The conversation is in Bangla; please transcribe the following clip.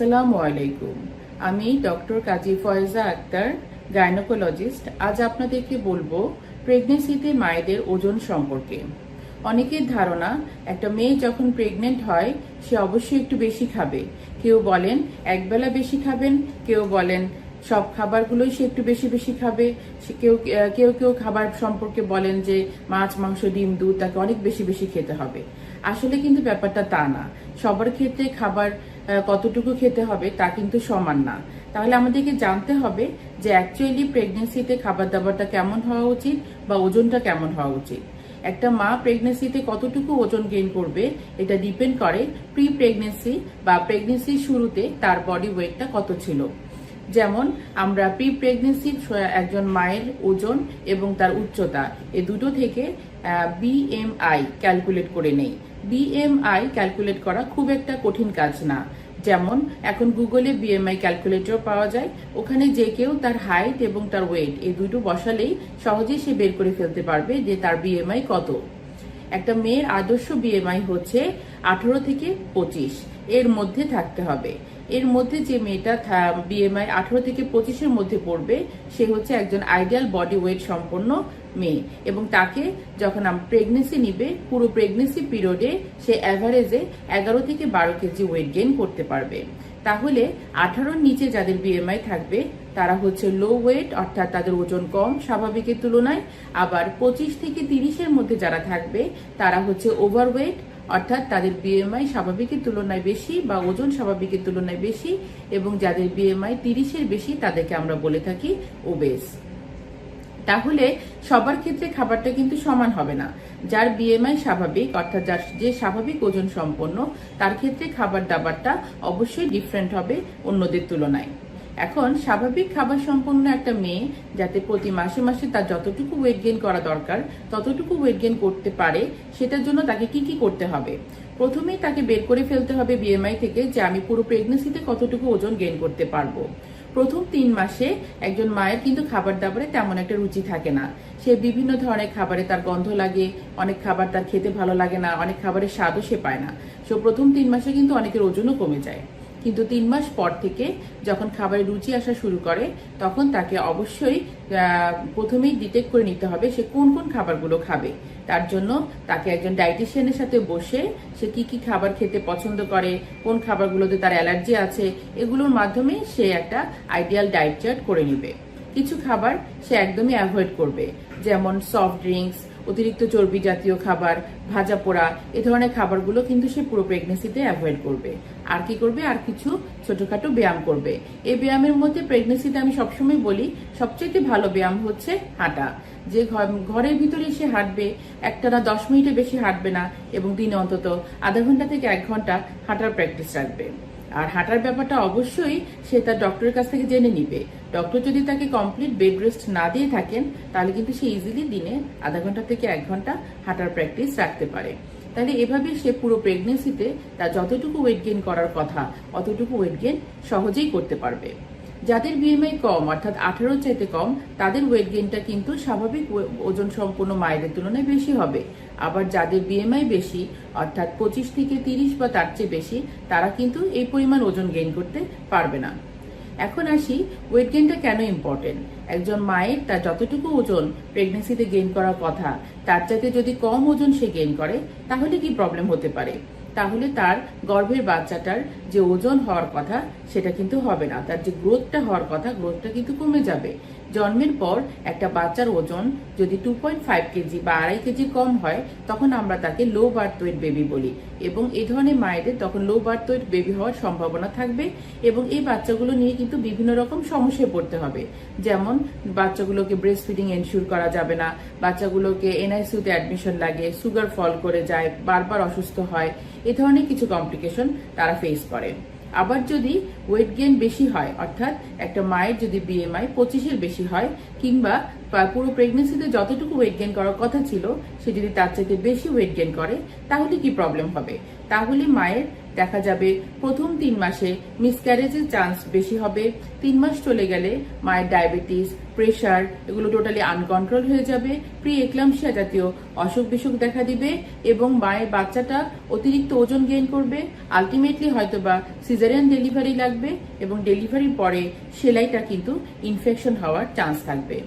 আসসালামু আলাইকুম। আমি ডক্টর কাজী ফয়েজা আক্তার, গাইনোকোলজিস্ট। আজ আপনাদেরকে বলব প্রেগনেন্সিতে মায়েদের ওজন সম্পর্কে। অনেকের ধারণা, একটা মেয়ে যখন প্রেগনেন্ট হয়, সে অবশ্যই একটু বেশি খাবে। কেউ বলেন একবেলা বেশি খাবেন, কেউ বলেন, সব খাবারগুলোই সে একটু বেশি বেশি খাবে। সে কেউ কেউ কেউ খাবার সম্পর্কে বলেন যে, মাছ, মাংস, ডিম, দুধ, তাকে অনেক বেশি বেশি খেতে হবে। আসলে কিন্তু ব্যাপারটা তা না। সবার ক্ষেত্রে খাবার কতটুকু খেতে হবে তা কিন্তু সমান না। তাহলে আমাদেরকে জানতে হবে যে অ্যাকচুয়ালি প্রেগনেন্সিতে খাবার দাবারটা কেমন হওয়া উচিত বা ওজনটা কেমন হওয়া উচিত। একটা মা প্রেগনেন্সিতে কতটুকু ওজন গেইন করবে এটা ডিপেন্ড করে প্রি প্রেগনেন্সি বা প্রেগনেন্সির শুরুতে তার বডি ওয়েটটা কত ছিল। যেমন আমরা প্রি প্রেগনেন্সির একজন মায়ের ওজন এবং তার উচ্চতা এ দুটো থেকে বিএমআই ক্যালকুলেট করে নেই। বিএমআই ক্যালকুলেট করা খুব একটা কঠিন কাজ না। যেমন, এখন গুগলে বিএমআই ক্যালকুলেটর পাওয়া যায়। ওখানে যে কেউ তার হাইট এবং তার ওয়েট এই দুটো বসালেই সহজেই সে বের করে ফেলতে পারবে যে তার বিএমআই কত। একটা মেয়ের আদর্শ বিএমআই হচ্ছে আঠারো থেকে পঁচিশ। এর মধ্যে থাকতে হবে। এর মধ্যে যে মেয়েটা বিএমআই আঠারো থেকে পঁচিশের মধ্যে পড়বে, সে হচ্ছে একজন আইডিয়াল বডি ওয়েট সম্পন্ন মেয়ে। এবং তাকে যখন প্রেগনেন্সি নিবে, পুরো প্রেগনেন্সি পিরিয়ডে সে অ্যাভারেজে এগারো থেকে বারো কেজি ওয়েট গেইন করতে পারবে। তাহলে আঠারোর নিচে যাদের বিএমআই থাকবে, তারা হচ্ছে লো ওয়েট অর্থাৎ তাদের ওজন কম, স্বাভাবিকের তুলনায়। আবার পঁচিশ থেকে তিরিশের মধ্যে যারা থাকবে, তারা হচ্ছে ওভারওয়েট অর্থাৎ তাদের বিএমআই স্বাভাবিকের তুলনায় বেশি বা ওজন স্বাভাবিকের তুলনায় বেশি। এবং যাদের বিএমআই তিরিশের বেশি, তাদেরকে আমরা বলে থাকি ওবেস তাহলে সবার ক্ষেত্রে খাবারটা কিন্তু সমান হবে না। যার বিএমআই স্বাভাবিক, অর্থাৎ যার যে স্বাভাবিক ওজন সম্পন্ন, তার ক্ষেত্রে খাবার দাবারটা অবশ্যই ডিফারেন্ট হবে অন্যদের তুলনায়। এখন স্বাভাবিক খাবার সম্পন্ন একটা মেয়ে, যাতে প্রতি মাসে মাসে তার যতটুকু ওয়েট গেইন করা দরকার, ততটুকু ওয়েট গেইন করতে পারে, সেটার জন্য তাকে কি কি করতে হবে? প্রথমেই তাকে বের করে ফেলতে হবে বিএমআই থেকে যে আমি পুরো প্রেগনেন্সিতে কতটুকু ওজন গেইন করতে পারব। প্রথম তিন মাসে একজন মায়ের কিন্তু খাবার দাবারে তেমন একটা রুচি থাকে না। সে বিভিন্ন ধরনের খাবারে তার গন্ধ লাগে, অনেক খাবার তার খেতে ভালো লাগে না, অনেক খাবারের স্বাদও সে পায় না। সো প্রথম তিন মাসে কিন্তু অনেকের ওজনও কমে যায়। কিন্তু তিন মাস পর থেকে যখন খাবারে রুচি আসা শুরু করে, তখন তাকে অবশ্যই প্রথমেই ডিটেক্ট করে নিতে হবে সে কোন কোন খাবারগুলো খাবে। তার জন্য তাকে একজন ডায়েটিশিয়ানের সাথে বসে সে কি কি খাবার খেতে পছন্দ করে, কোন খাবারগুলোতে তার অ্যালার্জি আছে, এগুলোর মাধ্যমে সে একটা আইডিয়াল ডায়েট চার্ট করে নেবে। কিছু খাবার সে একদমই অ্যাভয়েড করবে। যেমন সফট ড্রিঙ্কস অতিরিক্ত চর্বি জাতীয় খাবার, ভাজা পোড়া, এ ধরনের খাবারগুলো কিন্তু সে পুরো প্রেগনেন্সিতে অ্যাভয়েড করবে। আর কি করবে? আর কিছু ছোটখাটো ব্যায়াম করবে। এই ব্যায়ামের মধ্যে প্রেগনেন্সিতে আমি সবসময় বলি সবচেয়ে ভালো ব্যায়াম হচ্ছে হাঁটা। যে ঘর- ঘরের ভিতরে সে হাঁটবে, একটা না দশ মিনিটে বেশি হাঁটবে না এবং দিনে অন্তত আধা ঘণ্টা থেকে এক ঘণ্টা হাঁটার প্র্যাকটিস রাখবে। আর হাঁটার ব্যাপারটা অবশ্যই সে তার ডক্টরের কাছ থেকে জেনে নিবে। ডক্টর যদি তাকে কমপ্লিট বেড রেস্ট না দিয়ে থাকেন, তাহলে কিন্তু সে ইজিলি দিনে আধা ঘণ্টা থেকে এক ঘণ্টা হাঁটার প্র্যাকটিস রাখতে পারে। তাহলে এভাবে সে পুরো প্রেগনেন্সিতে তার যতটুকু ওয়েট গেইন করার কথা, অতটুকু ওয়েট গেইন সহজেই করতে পারবে। যাদের বিএমআই কম, অর্থাৎ আঠারো চাইতে কম, তাদের ওয়েট গেইনটা কিন্তু স্বাভাবিক ওজন সম্পন্ন মায়েদের তুলনায় বেশি হবে। আবার যাদের বিএমআই বেশি, অর্থাৎ পঁচিশ থেকে তিরিশ বা তার চেয়ে বেশি, তারা কিন্তু এই পরিমাণ ওজন গেইন করতে পারবে না। এখন আসি ওয়েট গেইনটা কেন ইম্পর্টেন্ট একজন মায়ের তার যতটুকু ওজন প্রেগনেন্সিতে গেইন করার কথা, তার চাইতে যদি কম ওজন সে গেইন করে, তাহলে কি প্রবলেম হতে পারে? তাহলে তার গর্ভের বাচ্চাটার যে ওজন হওয়ার কথা, সেটা কিন্তু হবে না। তার যে গ্রোথটা হওয়ার কথা গ্রোথটা কিন্তু কমে যাবে। জন্মের পর একটা বাচ্চার ওজন যদি টু পয়েন্ট ফাইভ কেজি বা আড়াই কেজি কম হয়, তখন আমরা তাকে লো বার্থ ওয়েট বেবি বলি এবং এই ধরনের মায়েদের তখন লো বার্থ ওয়েট বেবি হওয়ার সম্ভাবনা থাকবে এবং এই বাচ্চাগুলো নিয়ে কিন্তু বিভিন্ন রকম সমস্যায় পড়তে হবে। যেমন বাচ্চাগুলোকে ব্রেস্ট ফিডিং এনশিওর করা যাবে না, বাচ্চাগুলোকে এনআইসিউতে অ্যাডমিশন লাগে সুগার ফল করে যায়, বারবার অসুস্থ হয়, এ ধরনের কিছু কমপ্লিকেশন তারা ফেস করে। আবার যদি ওয়েট গেইন বেশি হয়, অর্থাৎ একটা মায়ের যদি বিএমআই পঁচিশের বেশি হয়, কিংবা পুরো প্রেগনেন্সিতে যতটুকু ওয়েট গেন করার কথা ছিল, সে যদি তার চাইতে বেশি ওয়েট গেন করে, তাহলে কি প্রবলেম হবে? তাহলে মায়ের দেখা যাবে প্রথম তিন মাসে মিসক্যারেজের চান্স বেশি হবে। তিন মাস চলে গেলে মায়ের ডায়াবেটিস প্রেশার এগুলো টোটালি আনকন্ট্রোল হয়ে যাবে। প্রি এক্লামশিয়া জাতীয় অসুখ বিসুখ দেখা দিবে এবং মায়ের বাচ্চাটা অতিরিক্ত ওজন গেইন করবে। আলটিমেটলি হয়তোবা সিজারিয়ান ডেলিভারি লাগবে এবং ডেলিভারির পরে সেলাইটা কিন্তু ইনফেকশন হওয়ার চান্স থাকবে।